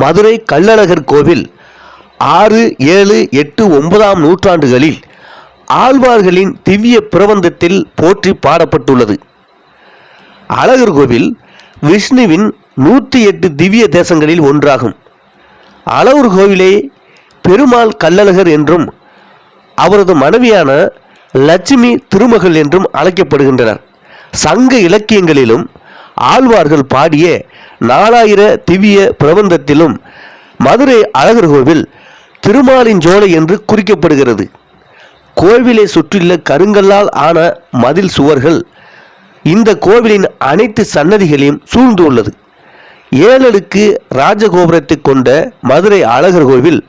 மதுரை கள்ளழகர் கோவில் ஆறு ஏழு எட்டு ஒன்பதாம் நூற்றாண்டுகளில் ஆழ்வார்களின் திவ்ய பிரபந்தத்தில் போற்றி பாடப்பட்டுள்ளது. அழகர் கோவில் விஷ்ணுவின் நூற்றி எட்டு திவ்ய தேசங்களில் ஒன்றாகும். அழகர் கோவிலே பெருமாள் கள்ளழகர் என்றும் அவரது மனைவியான லட்சுமி திருமகள் என்றும் அழைக்கப்படுகின்றனர். சங்க இலக்கியங்களிலும் ஆழ்வார்கள் பாடிய நாலாயிர திவ்ய பிரபந்தத்திலும் மதுரை அழகர் கோவில் திருமாலின் ஜோலை என்று குறிக்கப்படுகிறது. கோவிலை சுற்றியுள்ள கருங்கல்லால் ஆன மதில் சுவர்கள் இந்த கோவிலின் அனைத்து சன்னதிகளையும் சூழ்ந்துள்ளது. ஏழடுக்கு ராஜகோபுரத்தை கொண்ட மதுரை அழகர் கோவில்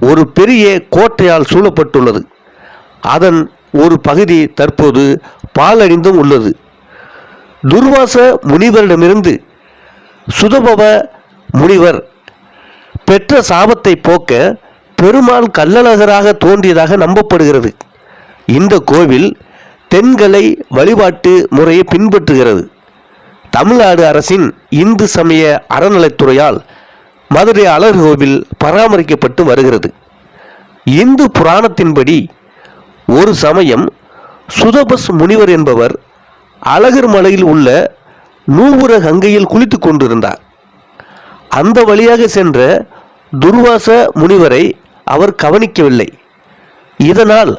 ஒரு பெரிய கோட்டையால் சூழப்பட்டுள்ளது. அதன் ஒரு பகுதி தற்போது பாலடைந்தும் உள்ளது. துர்வாச முனிவரிடமிருந்து சுதபவ முனிவர் பெற்ற சாபத்தை போக்க பெருமாள் கள்ளழகராக தோன்றியதாக நம்பப்படுகிறது. இந்த கோவில் தென்கலை வழிபாட்டு முறையை பின்பற்றுகிறது. தமிழ்நாடு அரசின் இந்து சமய அறநிலைத்துறையால் மதுரை அழகு கோவில் பராமரிக்கப்பட்டு வருகிறது. இந்து புராணத்தின்படி ஒரு சமயம் சுதபஸ் முனிவர் என்பவர் அழகர் மலையில் உள்ள நூபுர கங்கையில் குளித்து கொண்டிருந்தார். அந்த வழியாக சென்ற துர்வாச முனிவரை அவர் கவனிக்கவில்லை. இதனால்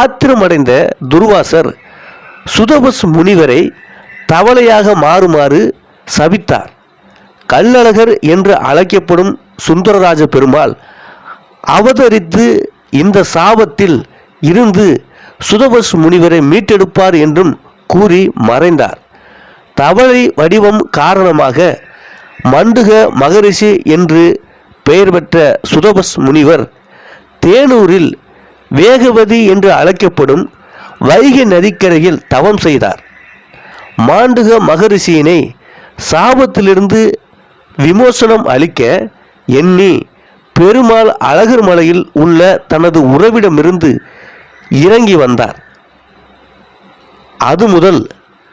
ஆத்திரமடைந்த துர்வாசர் சுதபஸ் முனிவரை தவளையாக மாறுமாறு சபித்தார். கல்லழகர் என்று அழைக்கப்படும் சுந்தரராஜ பெருமாள் அவதரித்து இந்த சாபத்தில் இருந்து சுதபஸ் முனிவரை மீட்டெடுப்பார் என்றும் கூறி மறைந்தார். தவளை வடிவம் காரணமாக மண்டுக மகரிஷி என்று பெயர் பெற்ற சுதபஸ் முனிவர் தேனூரில் வேகவதி என்று அழைக்கப்படும் வைகை நதிக்கரையில் தவம் செய்தார். மாண்டுக மகரிஷியினை சாபத்திலிருந்து விமோசனம் அளிக்க எண்ணி பெருமாள் அழகர் மலையில் உள்ள தனது உறவிடமிருந்து இறங்கி வந்தார். அது முதல்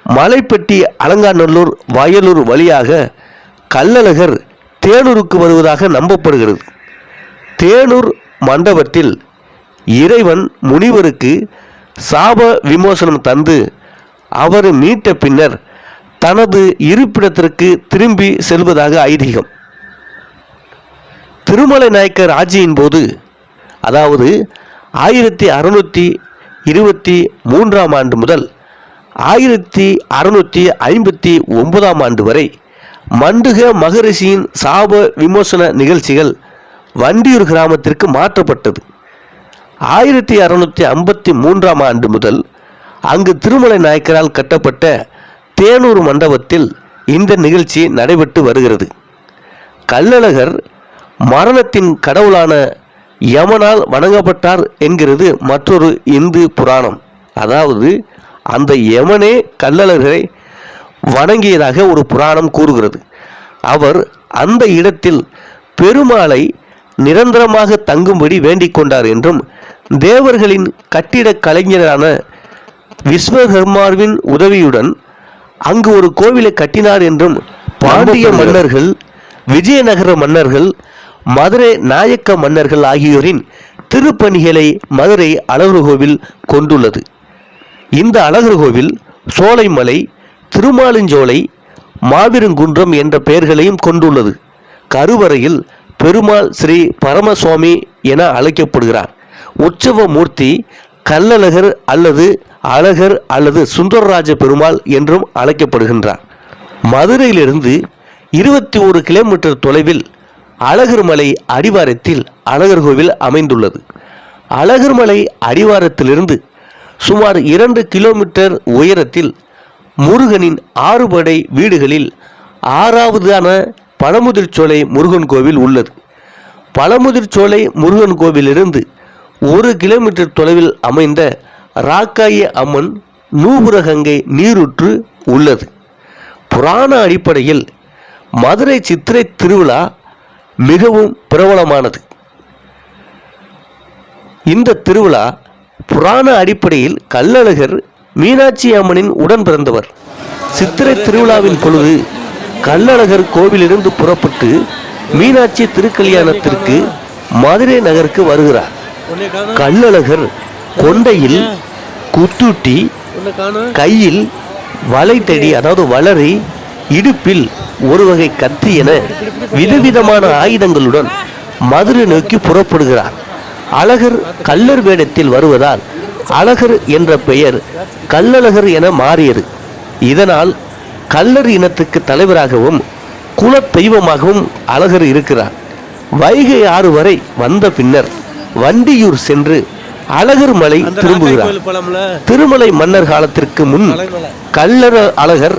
மலைப்பட்டி அலங்காநல்லூர் வயலூர் வழியாக கள்ளழகர் தேனூருக்கு வருவதாக நம்பப்படுகிறது. தேனூர் மண்டபத்தில் இறைவன் முனிவருக்கு சாப விமோசனம் தந்து அவரை மீட்ட பின்னர் தனது இருப்பிடத்திற்கு திரும்பி செல்வதாக ஐதீகம். திருமலை நாயக்கர் ஆட்சியின் போது அதாவது ஆயிரத்தி அறுநூற்றி இருபத்தி மூன்றாம் ஆண்டு முதல் ஆயிரத்தி அறுநூற்றி ஐம்பத்தி ஒன்பதாம் ஆண்டு வரை மண்டுக மகரிஷியின் சாப விமோசன நிகழ்ச்சிகள் வண்டியூர் கிராமத்திற்கு மாற்றப்பட்டது. ஆயிரத்தி அறுநூற்றி ஐம்பத்தி மூன்றாம் ஆண்டு முதல் அங்கு திருமலை நாயக்கரால் கட்டப்பட்ட தேனூர் மண்டபத்தில் இந்த நிகழ்ச்சி நடைபெற்று வருகிறது. கள்ளழகர் மரணத்தின் கடவுளான யமனால் வணங்கப்பட்டார் என்கிறது மற்றொரு இந்து புராணம். அதாவது அந்த யமனே கள்ளழகரை வணங்கியதாக ஒரு புராணம் கூறுகிறது. அவர் அந்த இடத்தில் பெருமாளை நிரந்தரமாக தங்கும்படி வேண்டிக் கொண்டார் என்றும் தேவர்களின் கட்டிடக் கலைஞரான விஸ்வகர்மாவின் உதவியுடன் அங்கு ஒரு கோவிலை கட்டினார் என்றும் பாண்டிய மன்னர்கள் விஜயநகர மன்னர்கள் மதுரை நாயக்க மன்னர்கள் ஆகியோரின் திருப்பணிகளை மதுரை அழகர் கோவில் கொண்டுள்ளது. இந்த அழகர் கோவில் சோலைமலை திருமாலிஞ்சோலை மாவிருங்குன்றம் என்ற பெயர்களையும் கொண்டுள்ளது. கருவறையில் பெருமாள் ஸ்ரீ பரமசுவாமி என அழைக்கப்படுகிறார். உற்சவ மூர்த்தி கள்ளழகர் அல்லது அழகர் அல்லது சுந்தரராஜ பெருமாள் என்றும் அழைக்கப்படுகின்றார். மதுரையிலிருந்து இருபத்தி ஒரு கிலோமீட்டர் தொலைவில் அழகர் மலை அடிவாரத்தில் அழகர் கோவில் அமைந்துள்ளது. அழகர் மலை அடிவாரத்திலிருந்து சுமார் இரண்டு கிலோமீட்டர் உயரத்தில் முருகனின் ஆறுபடை வீடுகளில் ஆறாவதான பழமுதிர்ச்சோலை முருகன் கோவில் உள்ளது. பழமுதிர்ச்சோலை முருகன் கோவிலிருந்து ஒரு கிலோமீட்டர் தொலைவில் அமைந்த ராக்காய அம்மன் நூபுரகங்கை நீரூற்று உள்ளது. புராண அடிப்படையில் மதுரை சித்திரை திருவிழா மிகவும் பிரபலமானது. இந்த திருவிழா புராண அடிப்படையில் கள்ளழகர் மீனாட்சி அம்மனின் உடன் பிறந்தவர். சித்திரை திருவிழாவின் பொழுது கள்ளழகர் கோவிலிருந்து புறப்பட்டு மீனாட்சி திருக்கல்யாணத்திற்கு மதுரை நகருக்கு வருகிறார். கல்லழகர் கள்ளழகர் கொண்டையில் குத்துட்டி கையில் வலைத்தடி அதாவது வளரி இடுப்பில் ஒரு வகை கத்தி என விதவிதமான ஆயுதங்களுடன் மதுரை நோக்கி புறப்படுகிறார். அழகர் கள்ளர் வேடத்தில் வருவதால் அழகர் என்ற பெயர் கள்ளழகர் என மாறியது. இதனால் கள்ளர் இனத்துக்கு தலைவராகவும் குலத் தெய்வமாகவும் அழகர் இருக்கிறார். வைகை ஆறு வரை வந்த பின்னர் வண்டியூர் சென்று அழகர் மலை திரும்புகிறார். திருமலை மன்னர் காலத்திற்கு முன் கல்லற அழகர்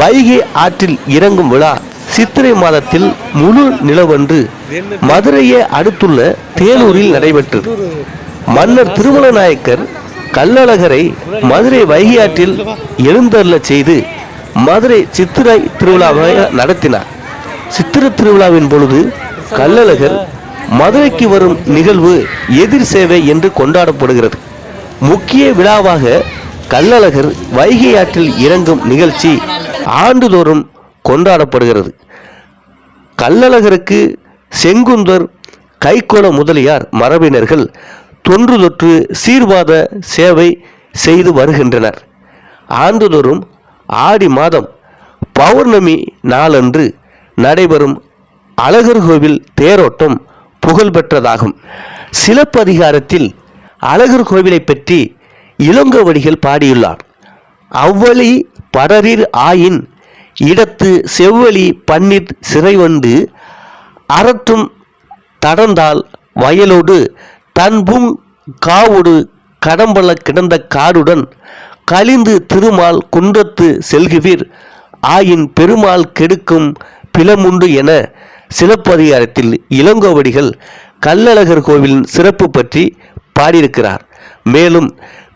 வைகை ஆற்றில் இறங்கும் விழா சித்திரை மாதத்தில் முழு நிலவன்று மதுரையை அடுத்துள்ள தேனூரில் நடைபெற்றது. மன்னர் திருமல நாயக்கர் கள்ளழகரை மதுரை வைகை ஆற்றில் எழுந்தருளச் செய்து மதுரை சித்திரை திருவிழாவை நடத்தினார். சித்திர திருவிழாவின் பொழுது கள்ளழகர் மதுரைக்கு வரும் நிகழ்வு எதிர் சேவை என்று கொண்டாடப்படுகிறது. முக்கிய விழாவாக கள்ளழகர் வைகை ஆற்றில் இறங்கும் நிகழ்ச்சி ஆண்டுதோறும் கொண்டாடப்படுகிறது. கல்லழகருக்கு செங்குந்தர் கைக்கோண முதலியார் மரபினர்கள் தொன்று தொற்று சீர்வாத சேவை செய்து வருகின்றனர். ஆண்டுதோறும் ஆடி மாதம் பௌர்ணமி நாளன்று நடைபெறும் அழகர் கோவில் தேரோட்டம் புகழ்பெற்றதாகும். சிலப்பதிகாரத்தில் அழகர் கோவிலை பற்றி இளங்கோவடிகள் பாடியுள்ளார். அவ்வழி படரிர் ஆயின் இடத்து செவ்வழி பன்னிற் சிறைவண்டு அறற்றும் தடந்தால் வயலோடு தன்பும் காவோடு கடம்பல கிடந்த காடுடன் கழிந்து திருமால் குன்றத்து செல்குவீர். ஆயின் பெருமாள் கெடுக்கும் பிளமுண்டு என சிலப்பதிகாரத்தில் இளங்கோவடிகள் கள்ளழகர் கோவிலின் சிறப்பு பற்றி பாடியிருக்கிறார். மேலும்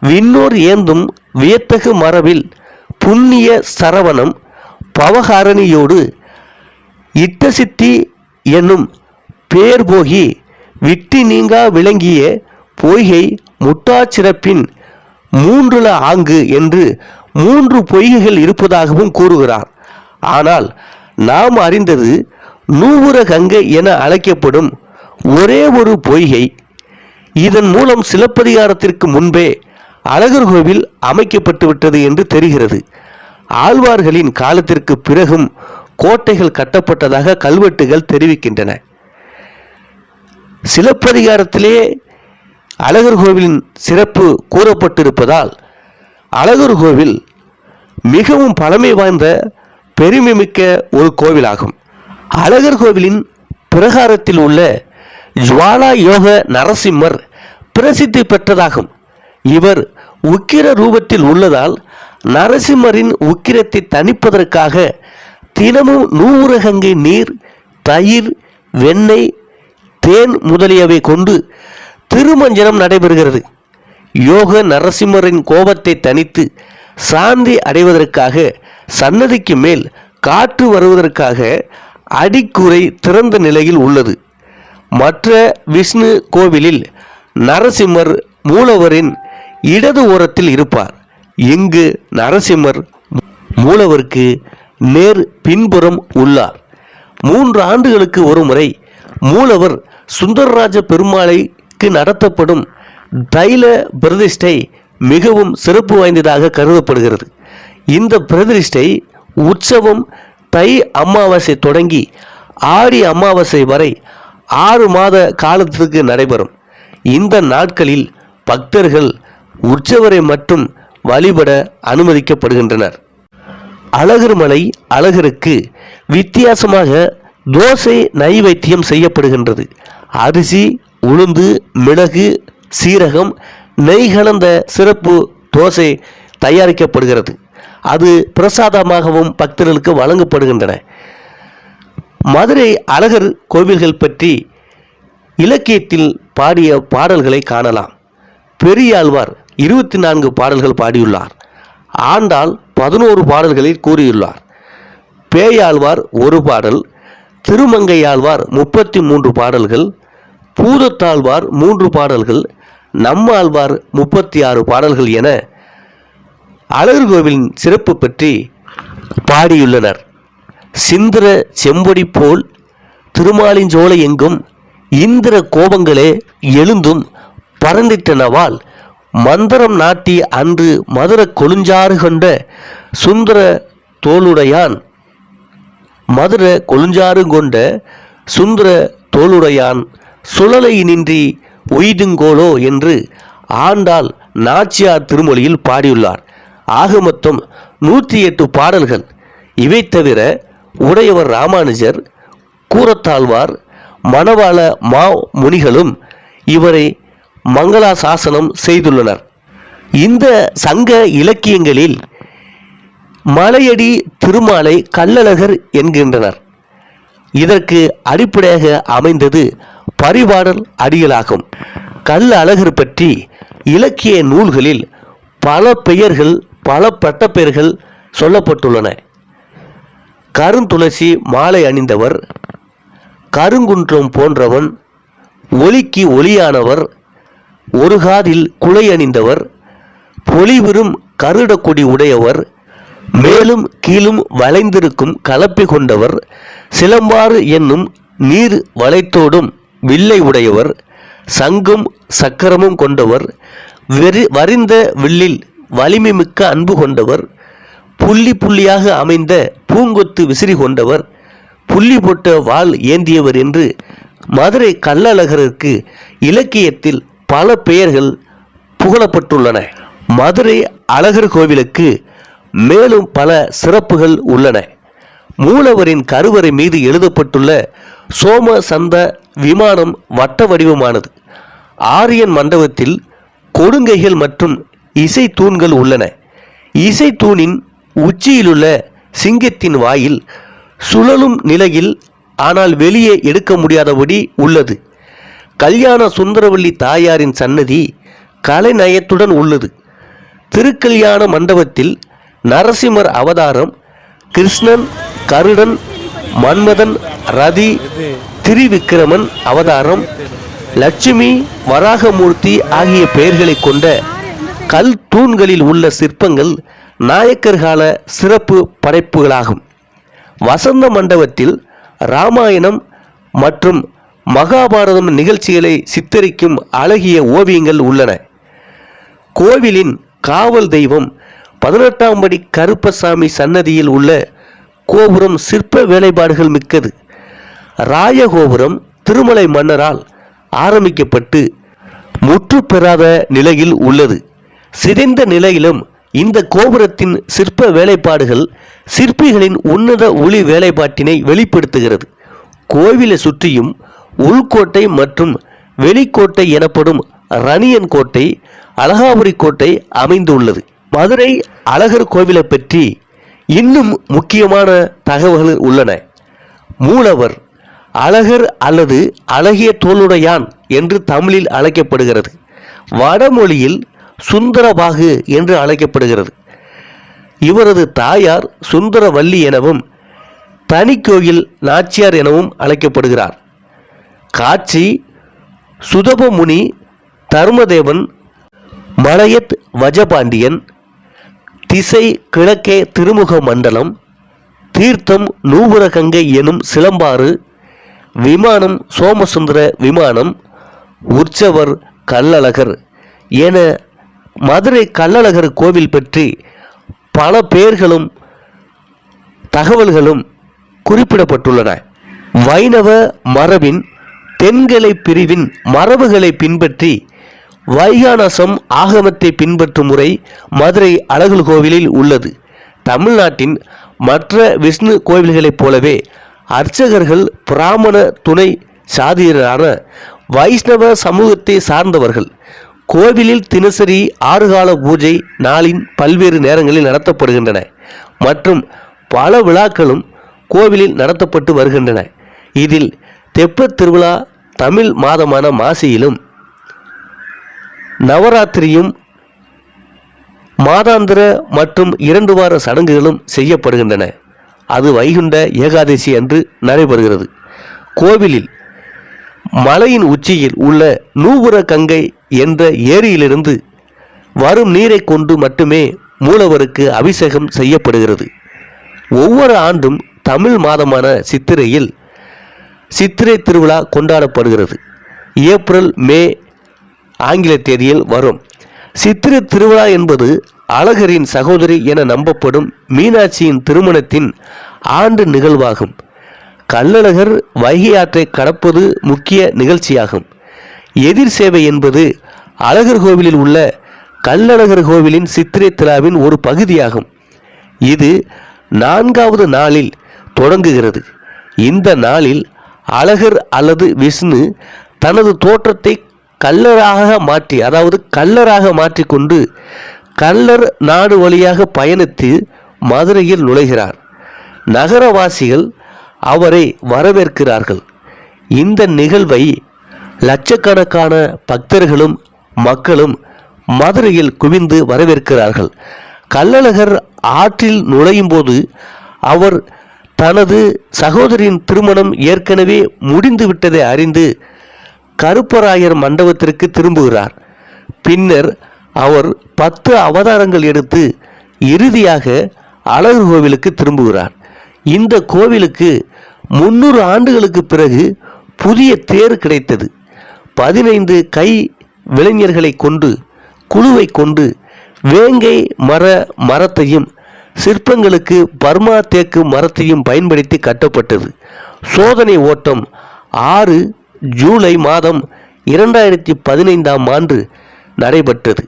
விண்ணோர் ஏந்தும் வியத்தகு மரபில் புண்ணிய சரவணம் பவகாரணியோடு இட்டசித்தி என்னும் பேர் போகி விட்டு நீங்கா விளங்கிய பொய்கை முட்டாச்சிறப்பின் மூன்றுல ஆங்கு என்று மூன்று பொய்கைகள் இருப்பதாகவும் கூறுகிறார். ஆனால் நாம் அறிந்தது நூவுர கங்கை என அழைக்கப்படும் ஒரே ஒரு பொய்கை. இதன் மூலம் சிலப்பதிகாரத்திற்கு முன்பே அழகர் கோவில் அமைக்கப்பட்டுவிட்டது என்று தெரிகிறது. ஆழ்வார்களின் காலத்திற்கு பிறகும் கோட்டைகள் கட்டப்பட்டதாக கல்வெட்டுகள் தெரிவிக்கின்றன. சிலப்பதிகாரத்திலே அழகர் கோவிலின் சிறப்பு கூறப்பட்டிருப்பதால் அழகர் கோவில் மிகவும் பழமை வாய்ந்த பெருமைமிக்க ஒரு கோவிலாகும். அழகர் கோவிலின் பிரகாரத்தில் உள்ள ஜுவாலா யோக நரசிம்மர் பிரசித்தி பெற்றதாகும். இவர் உக்கிர ரூபத்தில் உள்ளதால் நரசிம்மரின் உக்கிரத்தை தணிப்பதற்காக தினமும் நூறுகங்கை நீர் தயிர் வெண்ணெய் தேன் முதலியவை கொண்டு திருமஞ்சனம் நடைபெறுகிறது. யோக நரசிம்மரின் கோபத்தை தனித்து சாந்தி அடைவதற்காக சன்னதிக்கு மேல் காற்று வருவதற்காக அடிக்கூரை திறந்த நிலையில் உள்ளது. மற்ற விஷ்ணு கோவிலில் நரசிம்மர் மூலவரின் இடது ஓரத்தில் இருப்பார். இங்கு நரசிம்மர் மூலவருக்கு நேர் பின்புறம் உள்ளார். மூன்று ஆண்டுகளுக்கு ஒரு முறை மூலவர் சுந்தரராஜ பெருமாளைக்கு நடத்தப்படும் தைல பிரதிஷ்டை மிகவும் சிறப்பு வாய்ந்ததாக கருதப்படுகிறது. இந்த பிரதிஷ்டை உற்சவம் தை அமாவாசை தொடங்கி ஆடி அமாவாசை வரை ஆறு மாத காலத்திற்கு நடைபெறும். இந்த நாட்களில் பக்தர்கள் உற்சவரை மட்டும் வழிபட அனுமதிக்கப்படுகின்றனர். அழகர் மலை அழகருக்கு வித்தியாசமாக தோசை நைவேத்தியம் செய்யப்படுகின்றது. அரிசி உளுந்து மிளகு சீரகம் நெய் கலந்த சிறப்பு தோசை தயாரிக்கப்படுகிறது. அது பிரசாதமாகவும் பக்தர்களுக்கு வழங்கப்படுகின்றன. மதுரை அழகர் கோவில்கள் பற்றி இலக்கியத்தில் பாடிய பாடல்களை காணலாம். பெரியாழ்வார் இருபத்தி நான்கு பாடல்கள் பாடியுள்ளார். ஆண்டாள் பதினோரு பாடல்களில் கூறியுள்ளார். பேயாழ்வார் ஒரு பாடல் திருமங்கையாழ்வார் முப்பத்தி மூன்று பாடல்கள் பூதத்தாழ்வார் மூன்று பாடல்கள் நம்மாழ்வார் முப்பத்தி ஆறு பாடல்கள் என அழகர் கோவிலின் சிறப்பு பற்றி பாடியுள்ளனர். சிந்திர செம்பொடி போல் திருமாலிஞ்சோலை எங்கும் இந்திர கோபங்களே எழுந்தும் பறந்திட்டனவால் மந்திரம் நாட்டி அன்று மதுர கொழுஞ்சாறு கொண்ட சுந்தர தோளுடையான். மதுர கொழுஞ்சாறு கொண்ட சுந்தர தோளுடையான் சுழலை நின்றி உய்துங்கோலோ என்று ஆண்டாள் நாச்சியார் திருமொழியில் பாடியுள்ளார். ஆக மொத்தம் நூற்றி எட்டு பாடல்கள். இவை தவிர உடையவர் ராமானுஜர் கூரத்தாழ்வார் மணவாள மா முனிகளும் இவரை மங்களாசாசனம் செய்துள்ளனர். இந்த சங்க இலக்கியங்களில் மலையடி திருமாலை கல்லழகர் என்கின்றனர். இதற்கு அடிப்படையாக அமைந்தது பரிபாடல் அடிகளாகும். கல் அழகர் பற்றி இலக்கிய நூல்களில் பல பெயர்கள் பல பட்டப்பெயர்கள் சொல்லப்பட்டுள்ளன. கருந்துளசி மாலை அணிந்தவர் கருங்குன்றம் போன்றவன் ஒலிக்கு ஒளியானவர் ஒரு காதில் குலை அணிந்தவர் பொலிவிரும் கருடக்கொடி உடையவர் மேலும் கீழும் வளைந்திருக்கும் கலப்பை கொண்டவர் சிலம்பாறு என்னும் நீர் வளைத்தோடும் வில்லை உடையவர் சங்கும் சக்கரமும் கொண்டவர் வெறி வரிந்த வில்லில் வலிமை மிக்க அன்பு கொண்டவர் புள்ளி புள்ளியாக அமைந்த பூங்கொத்து விசிறி கொண்டவர் புள்ளி போட்ட வாள் ஏந்தியவர் என்று மதுரை கள்ளழகருக்கு இலக்கியத்தில் பல பெயர்கள் புகழப்பட்டுள்ளன. மதுரை அழகர் கோவிலுக்கு மேலும் பல சிறப்புகள் உள்ளன. மூலவரின் கருவறை மீது எழுதப்பட்டுள்ள சோம சந்த விமானம் வட்ட வடிவமானது ஆரியன் மண்டபத்தில் கொடுங்கைகள் மற்றும் இசை தூண்கள் உள்ளன. இசை தூணின் உச்சியிலுள்ள சிங்கத்தின் வாயில் சுழலும் நிலையில் ஆனால் வெளியே எடுக்க முடியாதபடி உள்ளது. கல்யாண சுந்தரவல்லி தாயாரின் சன்னதி கலைநயத்துடன் உள்ளது. திருக்கல்யாண மண்டபத்தில் நரசிம்மர் அவதாரம் கிருஷ்ணன் கருடன் மன்மதன் ரதி திரிவிக்கிரமன் அவதாரம் லட்சுமி வராகமூர்த்தி ஆகிய பெயர்களை கொண்ட கல் தூண்களில் உள்ள சிற்பங்கள் நாயக்கர் கால சிறப்பு படைப்புகளாகும். வசந்த மண்டபத்தில் ராமாயணம் மற்றும் மகாபாரதம் நிகழ்ச்சிகளை சித்தரிக்கும் அழகிய ஓவியங்கள் உள்ளன. கோவிலின் காவல் தெய்வம் பதினெட்டாம் படி கருப்பசாமி சன்னதியில் உள்ள கோபுரம் சிற்ப வேலைப்பாடுகள் மிக்கது. ராயகோபுரம் திருமலை மன்னரால் ஆரம்பிக்கப்பட்டு முற்று பெறாத நிலையில் உள்ளது. சிதைந்த நிலையிலும் இந்த கோபுரத்தின் சிற்ப வேலைப்பாடுகள் சிற்பிகளின் உன்னத ஒளி வேலைப்பாட்டினை வெளிப்படுத்துகிறது. கோவிலை சுற்றியும் உள்கோட்டை மற்றும் வெளிக்கோட்டை எனப்படும் ரணியன் கோட்டை அழகாபுரி கோட்டை அமைந்துள்ளது. மதுரை அழகர் கோவிலை பற்றி இன்னும் முக்கியமான தகவல்கள் உள்ளன. மூலவர் அழகர் அல்லது அழகிய தோளுடையான் என்று தமிழில் அழைக்கப்படுகிறது. வடமொழியில் சுந்தரபாகு என்று அழைக்கப்படுகிறது. இவரது தாயார் சுந்தரவல்லி எனவும் தனிக்கோயில் நாச்சியார் எனவும் அழைக்கப்படுகிறார். காட்சி சுதபமுனி தர்மதேவன் மலையத் வஜபாண்டியன் திசை கிழக்கே திருமுக மண்டலம் தீர்த்தம் நூபுரகங்கை எனும் சிலம்பாறு விமானம் சோமசுந்தர விமானம் உற்சவர் கல்லழகர் என மதுரை கல்லழகர் கோவில் பற்றி பல பெயர்களும் தகவல்களும் குறிப்பிடப்பட்டுள்ளன. வைணவ மரபின் தென்கலை பிரிவின் மரபுகளை பின்பற்றி வைகானசம் ஆகமத்தை பின்பற்றும் முறை மதுரை அழகு கோவிலில் உள்ளது. தமிழ்நாட்டின் மற்ற விஷ்ணு கோவில்களைப் போலவே அர்ச்சகர்கள் பிராமண துணை சாதியரான வைஷ்ணவ சமூகத்தை சார்ந்தவர்கள். கோவிலில் தினசரி ஆறுகால பூஜை நாளின் பல்வேறு நேரங்களில் நடத்தப்படுகின்றன மற்றும் பல விழாக்களும் கோவிலில் நடத்தப்பட்டு வருகின்றன. இதில் தெப்பத் திருவிழா தமிழ் மாதமான மாசியிலும் நவராத்திரியும் மாதாந்திர மற்றும் இரண்டு வார சடங்குகளும் செய்யப்படுகின்றன. அது வைகுண்ட ஏகாதசி அன்று நடைபெறுகிறது. கோவிலில் மலையின் உச்சியில் உள்ள நூபுர கங்கை என்ற ஏரியிலிருந்து வரும் நீரை கொண்டு மட்டுமே மூலவருக்கு அபிஷேகம் செய்யப்படுகிறது. ஒவ்வொரு ஆண்டும் தமிழ் மாதமான சித்திரையில் சித்திரை திருவிழா கொண்டாடப்படுகிறது. ஏப்ரல் மே ஆங்கில தேதியில் வரும். சித்திரை திருவிழா என்பது அழகரின் சகோதரி என நம்பப்படும் மீனாட்சியின் திருமணத்தின் ஆண்டு நிகழ்வாகும். கள்ளழகர் வைகை ஆற்றை கடப்பது முக்கிய நிகழ்ச்சியாகும். எதிர் சேவை என்பது அழகர் கோவிலில் உள்ள கள்ளழகர் கோவிலின் சித்திரை திருவிழாவின் ஒரு பகுதியாகும். இது நான்காவது நாளில் தொடங்குகிறது. இந்த நாளில் அழகர் அல்லது விஷ்ணு தனது தோற்றத்தை கல்லராக மாற்றி அதாவது கல்லராக மாற்றிக்கொண்டு கல்லர் நாடு வழியாக பயணித்து மதுரையில் நுழைகிறார். நகரவாசிகள் அவரை வரவேற்கிறார்கள். இந்த நிகழ்வை லட்சக்கணக்கான பக்தர்களும் மக்களும் மதுரையில் குவிந்து வரவேற்கிறார்கள். கள்ளழகர் ஆற்றில் நுழையும் போது அவர் தனது சகோதரியின் திருமணம் ஏற்கனவே முடிந்து விட்டதை அறிந்து கருப்பராயர் மண்டபத்திற்கு திரும்புகிறார். பின்னர் அவர் பத்து அவதாரங்கள் எடுத்து இறுதியாக அழகு கோவிலுக்கு திரும்புகிறார். இந்த கோவிலுக்கு முன்னூறு ஆண்டுகளுக்கு பிறகு புதிய தேர் கிடைத்தது. பதினைந்து கை விளைஞர்களை கொண்டு குழுவை கொண்டு வேங்கை மர மரத்தையும் சிற்பங்களுக்கு பர்மா தேக்கு மரத்தையும் பயன்படுத்தி கட்டப்பட்டது. சோதனை ஓட்டம் ஆறு ஜூலை மாதம் இரண்டாயிரத்தி பதினைந்தாம் ஆண்டு நடைபெற்றது.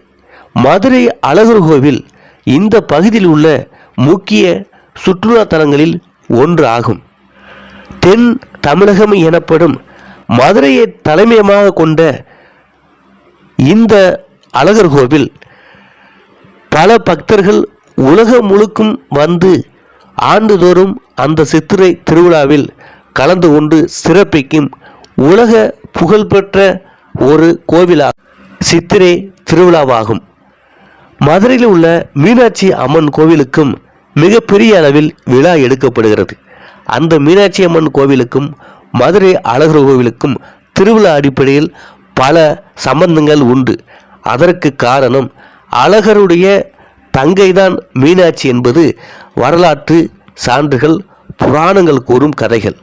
மதுரை அழகர் கோவில் இந்த பகுதியில் உள்ள முக்கிய சுற்றுலா தலங்களில் ஒன்று ஆகும். தென் தமிழகம் எனப்படும் மதுரையை தலைமையமாக கொண்ட இந்த அழகர் கோவில் பல பக்தர்கள் உலகம் முழுக்கும் வந்து ஆண்டுதோறும் அந்த சித்திரை திருவிழாவில் கலந்து கொண்டு சிறப்பிக்கும் உலக புகழ்பெற்ற ஒரு கோவிலா சித்திரை திருவிழாவாகும். மதுரையில் உள்ள மீனாட்சி அம்மன் கோவிலுக்கும் மிகப்பெரிய அளவில் விழா எடுக்கப்படுகிறது. அந்த மீனாட்சி அம்மன் கோவிலுக்கும் மதுரை அழகர் கோவிலுக்கும் திருவிழா அடிப்படையில் பல சம்பந்தங்கள் உண்டு. அதற்கு காரணம் அழகருடைய தங்கைதான் மீனாட்சி என்பது வரலாற்று சான்றுகள் புராணங்கள் கூறும் கதைகள்.